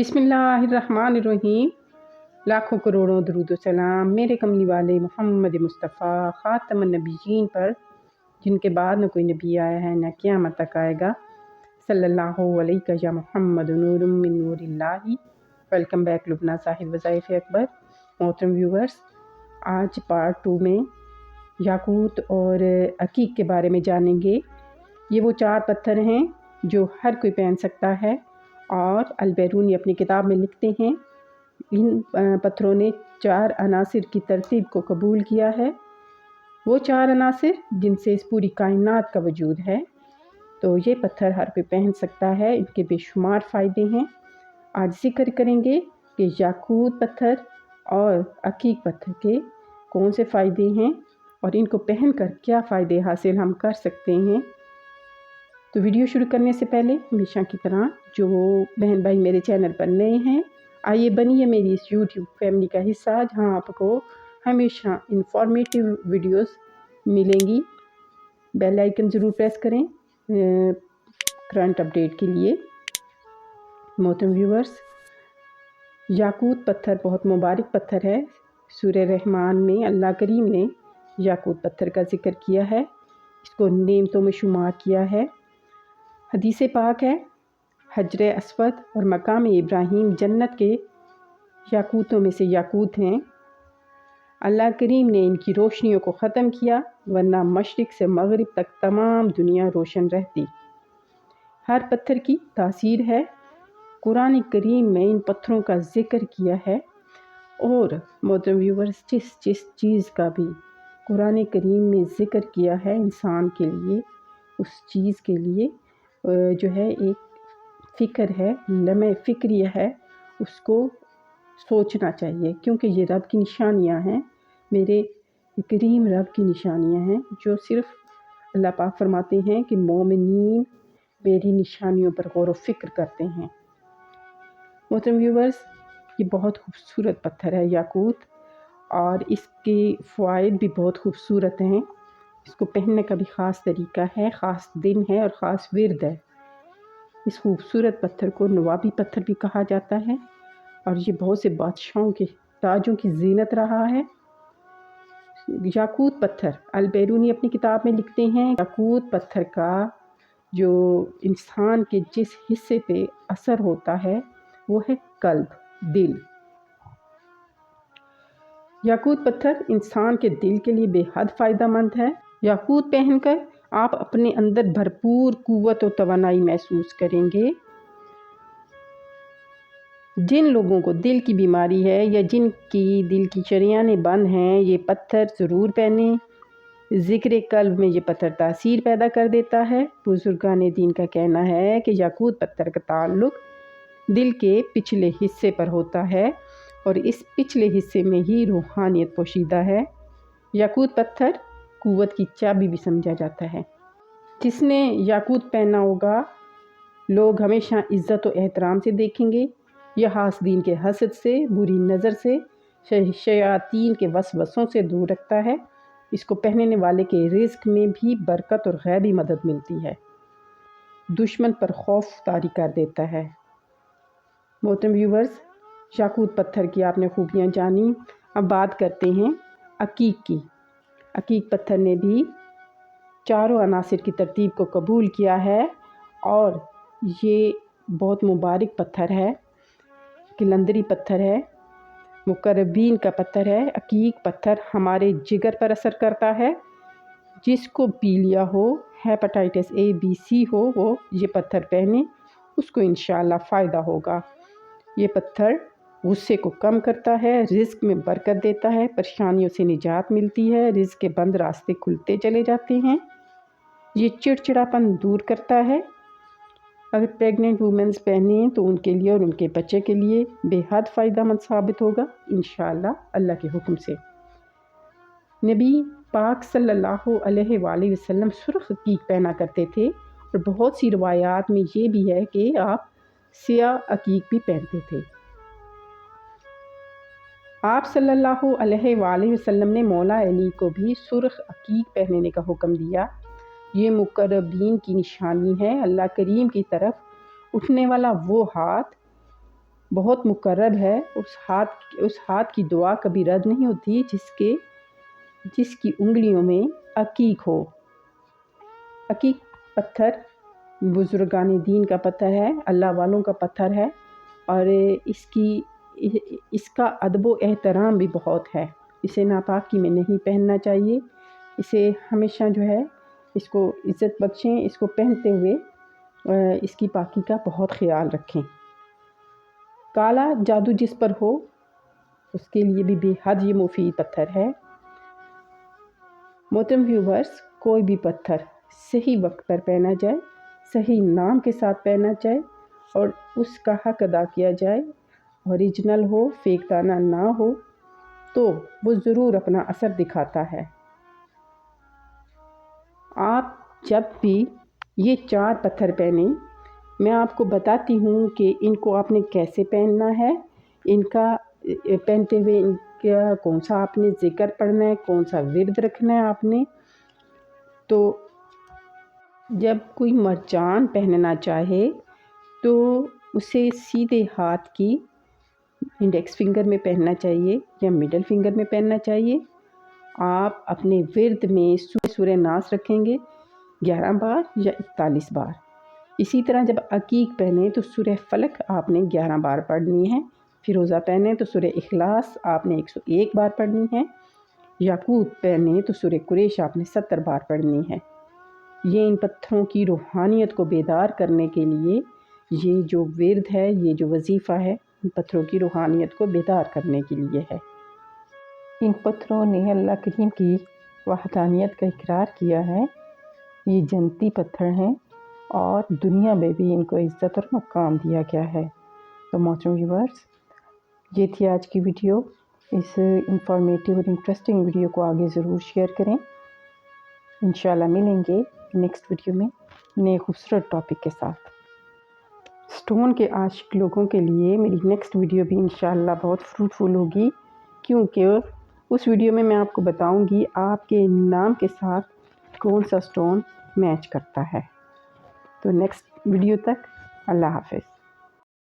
بسم اللہ الرحمن الرحیم۔ لاکھوں کروڑوں درود و سلام میرے کملی والے محمد مصطفیٰ، خاتم النبیین پر، جن کے بعد نہ کوئی نبی آیا ہے نہ قیامت تک آئے گا۔ صلی اللہ علیہ یا محمد، نور من نور اللہ۔ ویلکم بیک لبنا صاحب، وظائف اکبر، محترم ویورز آج پارٹ ٹو میں یاقوت اور عقیق کے بارے میں جانیں گے۔ یہ وہ چار پتھر ہیں جو ہر کوئی پہن سکتا ہے۔ اور البیرونی اپنی کتاب میں لکھتے ہیں، ان پتھروں نے چار عناصر کی ترتیب کو قبول کیا ہے۔ وہ چار عناصر جن سے اس پوری کائنات کا وجود ہے، تو یہ پتھر ہر کوئی پہن سکتا ہے، ان کے بے شمار فائدے ہیں۔ آج ذکر کریں گے کہ یاقوت پتھر اور عقیق پتھر کے کون سے فائدے ہیں اور ان کو پہن کر کیا فائدے حاصل ہم کر سکتے ہیں۔ تو ویڈیو شروع کرنے سے پہلے ہمیشہ کی طرح جو بہن بھائی میرے چینل پر نئے ہیں، آئیے بنیے میری اس یوٹیوب فیملی کا حصہ۔ جہاں آپ کو ہمیشہ انفارمیٹیو ویڈیوز ملیں گی۔ بیل آئکن ضرور پریس کریں کرنٹ اپڈیٹ کے لیے۔ محترم ویورز یاقوت پتھر بہت مبارک پتھر ہے۔ سورہ رحمان میں اللہ کریم نے یاقوت پتھر کا ذکر کیا ہے۔ اس کو نعمتوں میں شمار کیا ہے۔ حدیث پاک ہے، حجر اسود اور مقام ابراہیم جنت کے یاقوتوں میں سے یاقوت ہیں۔ اللہ کریم نے ان کی روشنیوں کو ختم کیا، ورنہ مشرق سے مغرب تک تمام دنیا روشن رہتی۔ ہر پتھر کی تاثیر ہے۔ قرآن کریم میں ان پتھروں کا ذکر کیا ہے۔ اور محترم ویورز جس جس چیز کا بھی قرآن کریم میں ذکر کیا ہے انسان کے لیے، اس چیز کے لیے جو ہے ایک فکر ہے لمح فکریہ ہے، اس کو سوچنا چاہیے۔ کیونکہ یہ رب کی نشانیاں ہیں، میرے کریم رب کی نشانیاں ہیں، جو صرف اللہ پاک فرماتے ہیں کہ مومنین میری نشانیوں پر غور و فکر کرتے ہیں۔ محترم ویورز یہ بہت خوبصورت پتھر ہے یاقوت، اور اس کے فوائد بھی بہت خوبصورت ہیں۔ اس کو پہننے کا بھی خاص طریقہ ہے، خاص دن ہے اور خاص ورد ہے۔ اس خوبصورت پتھر کو نوابی پتھر بھی کہا جاتا ہے اور یہ بہت سے بادشاہوں کے تاجوں کی زینت رہا ہے۔ یاقوت پتھر، البیرونی اپنی کتاب میں لکھتے ہیں، یاقوت پتھر کا جو انسان کے جس حصے پہ اثر ہوتا ہے، وہ ہے قلب، دل۔ یاقوت پتھر انسان کے دل کے لیے بے حد فائدہ مند ہے۔ یاقوت پہن کر آپ اپنے اندر بھرپور قوت و توانائی محسوس کریں گے۔ جن لوگوں کو دل کی بیماری ہے یا جن کی دل کی چریاں بند ہیں، یہ پتھر ضرور پہنیں۔ ذکر قلب میں یہ پتھر تاثیر پیدا کر دیتا ہے۔ بزرگان دین کا کہنا ہے کہ یاقوت پتھر کا تعلق دل کے پچھلے حصے پر ہوتا ہے اور اس پچھلے حصے میں ہی روحانیت پوشیدہ ہے۔ یاقوت پتھر قوت کی چابی بھی سمجھا جاتا ہے۔ جس نے یاقوت پہنا ہوگا، لوگ ہمیشہ عزت و احترام سے دیکھیں گے یہ حاسدین کے حسد سے، بری نظر سے شیاطین کے وسوسوں سے دور رکھتا ہے۔ اس کو پہننے والے کے رزق میں بھی برکت اور غیبی مدد ملتی ہے۔ دشمن پر خوف طاری کر دیتا ہے۔ محترم ویورز، یاقوت پتھر کی آپ نے خوبیاں جانی اب بات کرتے ہیں عقیق کی۔ عقیق پتھر نے بھی چاروں عناصر کی ترتیب کو قبول کیا ہے اور یہ بہت مبارک پتھر ہے، کلندری پتھر ہے، مقربین کا پتھر ہے، عقیق پتھر ہمارے جگر پر اثر کرتا ہے۔ جس کو پیلیا ہو، ہیپاٹائٹس اے بی سی ہو، وہ یہ پتھر پہنے، اس کو انشاءاللہ فائدہ ہوگا۔ یہ پتھر غصے کو کم کرتا ہے، رزق میں برکت دیتا ہے، پریشانیوں سے نجات ملتی ہے، رزق کے بند راستے کھلتے چلے جاتے ہیں۔ یہ چڑچڑاپن دور کرتا ہے۔ اگر پریگننٹ وومنز پہنیں تو ان کے لیے اور ان کے بچے کے لیے بے حد فائدہ مند ثابت ہوگا، انشاءاللہ اللہ کے حکم سے۔ نبی پاک صلی اللہ علیہ وآلہ وسلم سرخ عقیق پہنا کرتے تھے اور بہت سی روایات میں یہ بھی ہے کہ آپ سیاہ عقیق بھی پہنتے تھے۔ آپ صلی اللہ علیہ وآلہ وسلم نے مولا علی کو بھی سرخ عقیق پہننے کا حکم دیا۔ یہ مقربین کی نشانی ہے۔ اللہ کریم کی طرف اٹھنے والا وہ ہاتھ بہت مقرب ہے۔ اس ہاتھ اس ہاتھ کی دعا کبھی رد نہیں ہوتی جس کے، جس کی انگلیوں میں عقیق ہو۔ عقیق پتھر بزرگان دین کا پتھر ہے۔ اللہ والوں کا پتھر ہے۔ اور اس کی اس کا ادب و احترام بھی بہت ہے۔ اسے ناپاکی میں نہیں پہننا چاہیے۔ اسے ہمیشہ جو ہے، اس کو عزت بخشیں، اس کو پہنتے ہوئے اس کی پاکی کا بہت خیال رکھیں۔ کالا جادو جس پر ہو، اس کے لیے بھی بے حد یہ مفید پتھر ہے۔ محترم ویورس کوئی بھی پتھر صحیح وقت پر پہنا جائے، صحیح نام کے ساتھ پہنا جائے اور اس کا حق ادا کیا جائے۔ اوریجنل ہو فیک دانہ نہ ہو، تو وہ ضرور اپنا اثر دکھاتا ہے۔ آپ جب بھی یہ چار پتھر پہنیں، میں آپ کو بتاتی ہوں کہ ان کو آپ نے کیسے پہننا ہے۔ ان کا، پہنتے ہوئے ان کا کون سا آپ نے ذکر پڑھنا ہے، کون سا ورد رکھنا ہے آپ نے۔ تو جب کوئی مرجان پہننا چاہے، تو اسے سیدھے ہاتھ کی انڈیکس فنگر میں پہننا چاہیے یا مڈل فنگر میں پہننا چاہیے۔ آپ اپنے ورد میں سورہ سورہ ناس رکھیں گے، گیارہ بار یا اکتالیس بار۔ اسی طرح جب عقیق پہنیں تو سورہ فلک آپ نے گیارہ بار پڑھنی ہے۔ فیروزہ پہنیں تو سورہ اخلاص آپ نے ایک سو ایک بار پڑھنی ہے۔ یاقوت پہنیں تو سورہ قریش آپ نے ستر بار پڑھنی ہے۔ یہ ان پتھروں کی روحانیت کو بیدار کرنے کے لیے یہ جو ورد ہے، یہ جو وظیفہ ہے پتھروں کی روحانیت کو بیدار کرنے کے لیے ہے۔ ان پتھروں نے اللہ کریم کی وحدانیت کا اقرار کیا ہے۔ یہ جنتی پتھر ہیں اور دنیا میں بھی ان کو عزت اور مقام دیا گیا ہے۔ تو محترم ویورس یہ تھی آج کی ویڈیو۔ اس انفارمیٹیو اور انٹرسٹنگ ویڈیو کو آگے ضرور شیئر کریں۔ انشاءاللہ ملیں گے نیکسٹ ویڈیو میں نئے خوبصورت ٹاپک کے ساتھ۔ سٹون کے عاشق لوگوں کے لیے میری نیکسٹ ویڈیو بھی انشاءاللہ بہت فروٹفل ہوگی، کیونکہ اس ویڈیو میں میں آپ کو بتاؤں گی آپ کے نام کے ساتھ کون سا سٹون میچ کرتا ہے۔ تو نیکسٹ ویڈیو تک اللہ حافظ۔